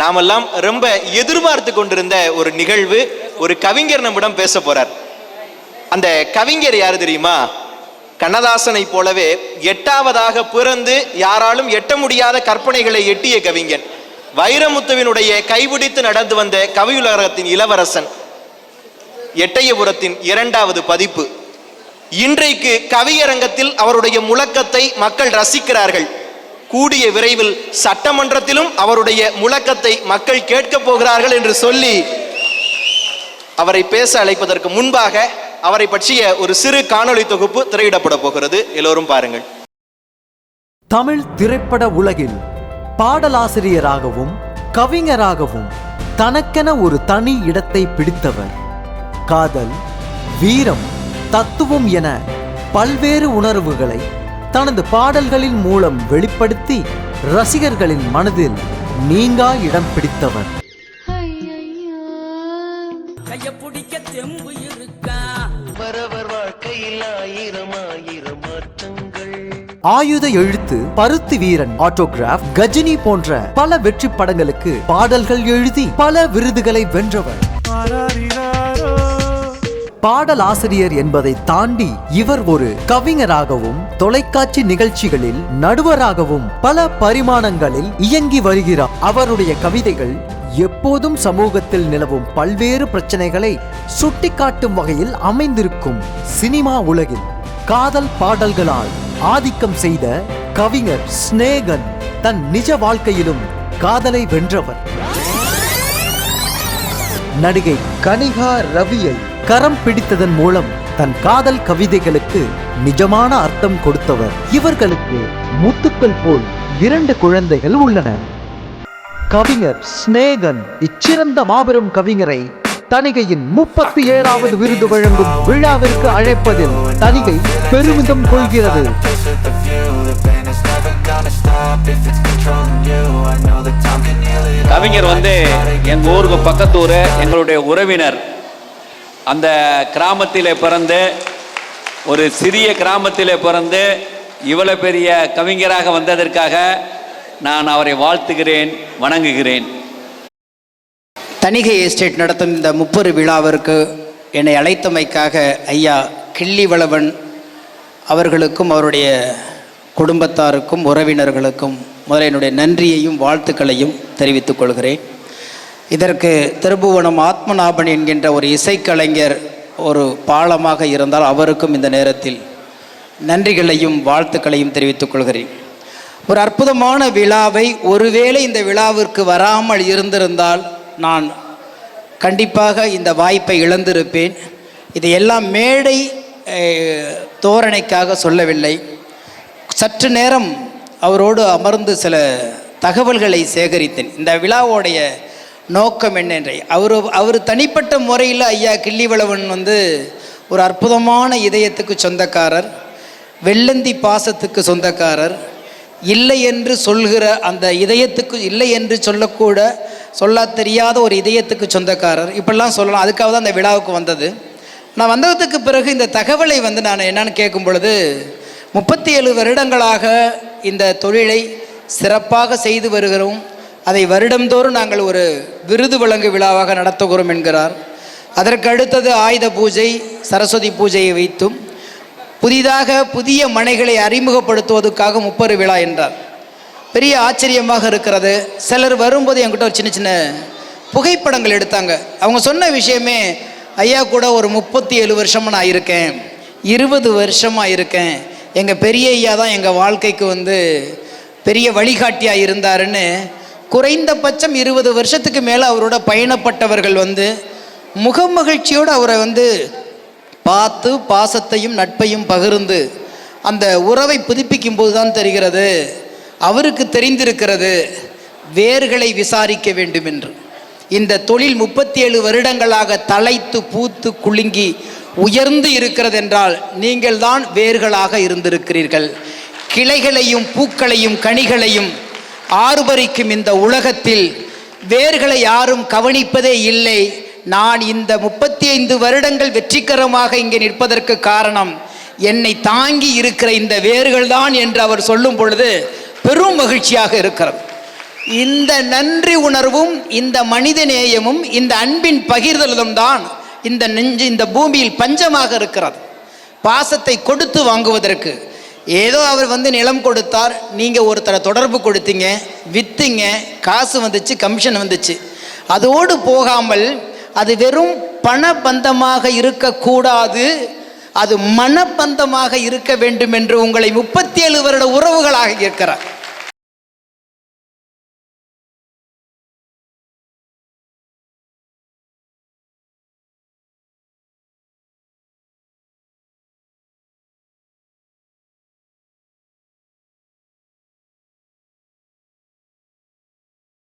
நாமெல்லாம் ரொம்ப எதிர்பார்த்து கொண்டிருந்த ஒரு நிகழ்வு ஒரு கவிஞர் நம்மிடம் பேச போறார். அந்த கவிஞர் யார் தெரியுமா? கண்ணதாசனை போலவே எட்டாவதாக பிறந்து யாராலும் எட்ட முடியாத கற்பனைகளை எட்டிய கவிஞன். வைரமுத்துவினுடைய கைபிடித்து நடந்து வந்த கவியுலகத்தின் இளவரசன். எட்டயபுரத்தின் இரண்டாவது பதிப்பு. இன்றைக்கு கவியரங்கத்தில் அவருடைய முழக்கத்தை மக்கள் ரசிக்கிறார்கள். கூடிய விரைவில் சட்டமன்றத்திலும் அவருடைய முழக்கத்தை மக்கள் கேட்கப் போகிறார்கள் என்று சொல்லி அவரை பேச அழைப்பதற்கு முன்பாக அவரை பற்றிய ஒரு சிறு காணொளி தொகுப்பு திரையிடப்பட போகிறது. எல்லோரும் பாருங்கள். தமிழ் திரைப்பட உலகில் பாடலாசிரியராகவும் கவிஞராகவும் தனக்கென ஒரு தனி இடத்தை பிடித்தவர். காதல் வீரம் தத்துவம் என பல்வேறு உணர்வுகளை தனது பாடல்களின் மூலம் வெளிப்படுத்தி ரசிகர்களின் மனதில் நீங்கா இடம் பிடித்தவர். ஆயுத எழுத்து பருத்தி வீரன் ஆட்டோகிராஃப் கஜினி போன்ற பல வெற்றி படங்களுக்கு பாடல்கள் எழுதி பல விருதுகளை வென்றவர். பாடலாசிரியர் என்பதை தாண்டி இவர் ஒரு கவிஞராகவும் தொலைக்காட்சி நிகழ்ச்சிகளில் நடுவராகவும் பல பரிமாணங்களில் இயங்கி வருகிறார். அவருடைய கவிதைகள் எப்போதும் சமூகத்தில் நிலவும் பல்வேறு பிரச்சனைகளை சுட்டிக்காட்டும் வகையில் அமைந்திருக்கும் சினிமா உலகில். காதல் பாடல்களால் ஆதிக்கம் செய்த கவிஞர் ஸ்நேகன் தன் நிஜ வாழ்க்கையிலும் காதலை வென்றவர். நடிகை கனிகா ரவியை கரம் பிடித்ததன் மூலம் தன் காதல் கவிதைகளுக்கு நிஜமான அர்த்தம் கொடுத்தவர். இவர்களுக்கு முத்துக்கள் போல் இரண்டு குழந்தைகள் உள்ளன. கவிஞர் ஸ்நேகன் இச்சிறந்த மாபெரும் கவிஞரை தணிகையின் முப்பத்தி ஏழாவது விருது வழங்கும் விழாவிற்கு அழைப்பதில் தணிகை பெருமிதம் கொள்கிறது. கவிஞர் வந்து எங்க ஊருக்கு பக்கத்து எங்களுடைய உறவினர். அந்த கிராமத்தில் பிறந்து ஒரு சிறிய கிராமத்தில் பிறந்து இவ்வளோ பெரிய கவிஞராக வந்ததற்காக நான் அவரை வாழ்த்துகிறேன் வணங்குகிறேன். தணிகை எஸ்டேட் நடத்தும் இந்த முப்பெரு விழாவிற்கு என்னை அழைத்தமைக்காக ஐயா கிள்ளிவளவன் அவர்களுக்கும் அவருடைய குடும்பத்தாருக்கும் உறவினர்களுக்கும் முதலினுடைய என்னுடைய நன்றியையும் வாழ்த்துக்களையும் தெரிவித்துக் கொள்கிறேன். இதற்கு திருபுவனம் ஆத்மநாபன் என்கின்ற ஒரு இசைக்கலைஞர் ஒரு பாலமாக இருந்தால் அவருக்கும் இந்த நேரத்தில் நன்றிகளையும் வாழ்த்துக்களையும் தெரிவித்துக் கொள்கிறேன். ஒரு அற்புதமான விழாவை ஒருவேளை இந்த விழாவிற்கு வராமல் இருந்திருந்தால் நான் கண்டிப்பாக இந்த வாய்ப்பை இழந்திருப்பேன். இதையெல்லாம் மேடை தோரணைக்காக சொல்லவில்லை. சற்று நேரம் அவரோடு அமர்ந்து சில தகவல்களை சேகரித்தேன். இந்த விழாவோடைய நோக்கம் என்னென்றை? அவர் அவர் தனிப்பட்ட முறையில் ஐயா கிள்ளிவளவன் வந்து ஒரு அற்புதமான இதயத்துக்கு சொந்தக்காரர் வெள்ளந்தி பாசத்துக்கு சொந்தக்காரர் இல்லை என்று சொல்கிற அந்த இதயத்துக்கு இல்லை என்று சொல்லக்கூட சொல்ல தெரியாத ஒரு இதயத்துக்கு சொந்தக்காரர். இப்படிலாம் சொல்லலாம். அதுக்காக தான் அந்த விழாவுக்கு வந்தது. நான் வந்ததுக்கு பிறகு இந்த தகவலை வந்து நான் என்னன்னு கேட்கும் பொழுது முப்பத்தி ஏழு வருடங்களாக இந்த தொழிலை சிறப்பாக செய்து வருகிறோம். அதை வருடந்தோறும் நாங்கள் ஒரு விருது வழங்கு விழாவாக நடத்துகிறோம் என்கிறார். அதற்கு அடுத்தது ஆயுத பூஜை சரஸ்வதி பூஜையை வைத்தும் புதிதாக புதிய மனைகளை அறிமுகப்படுத்துவதற்காக முப்பது விழா என்றார். பெரிய ஆச்சரியமாக இருக்கிறது. சிலர் வரும்போது என்கிட்ட ஒரு சின்ன சின்ன புகைப்படங்கள் எடுத்தாங்க. அவங்க சொன்ன விஷயமே ஐயா கூட ஒரு முப்பத்தி ஏழு வருஷமாக நான் இருக்கேன். இருபது வருஷமாக இருக்கேன். எங்கள் பெரிய ஐயா தான் எங்கள் வாழ்க்கைக்கு வந்து பெரிய வழிகாட்டியாக இருந்தாருன்னு குறைந்தபட்சம் இருபது வருஷத்துக்கு மேலே அவரோட பயணப்பட்டவர்கள் வந்து முகமகிழ்ச்சியோடு அவரை வந்து பார்த்து பாசத்தையும் நட்பையும் பகிர்ந்து அந்த உறவை புதுப்பிக்கும் போது தான் தெரிகிறது அவருக்கு தெரிந்திருக்கிறது வேர்களை விசாரிக்க வேண்டும் என்று இந்த தொழில் முப்பத்தி ஏழு வருடங்களாக தலைத்து பூத்து குலுங்கி உயர்ந்து இருக்கிறது என்றால் நீங்கள் தான் வேர்களாக இருந்திருக்கிறீர்கள். கிளைகளையும் பூக்களையும் கனிகளையும் ஆறுபறிக்கும் இந்த உலகத்தில் வேர்களை யாரும் கவனிப்பதே இல்லை. நான் இந்த முப்பத்தி ஐந்து வருடங்கள் வெற்றிகரமாக இங்கே நிற்பதற்கு காரணம் என்னை தாங்கி இருக்கிற இந்த வேர்கள் தான் என்று அவர் சொல்லும் பொழுது பெரும் மகிழ்ச்சியாக இருக்கிறது. இந்த நன்றி உணர்வும் இந்த மனித நேயமும் இந்த அன்பின் பகிர்தலும் தான் இந்த நெஞ்சு இந்த பூமியில் பஞ்சமாக இருக்கிறது. பாசத்தை கொடுத்து வாங்குவதற்கு ஏதோ அவர் வந்து நிலம் கொடுத்தார் நீங்கள் ஒருத்தரை தொடர்பு கொடுத்தீங்க விற்றீங்க காசு வந்துச்சு கமிஷன் வந்துச்சு. அதோடு போகாமல் அது வெறும் பணபந்தமாக இருக்கக்கூடாது அது மனப்பந்தமாக இருக்க வேண்டும் என்று உங்களை முப்பத்தி ஏழு வருட உறவுகளாக இருக்கிறார்.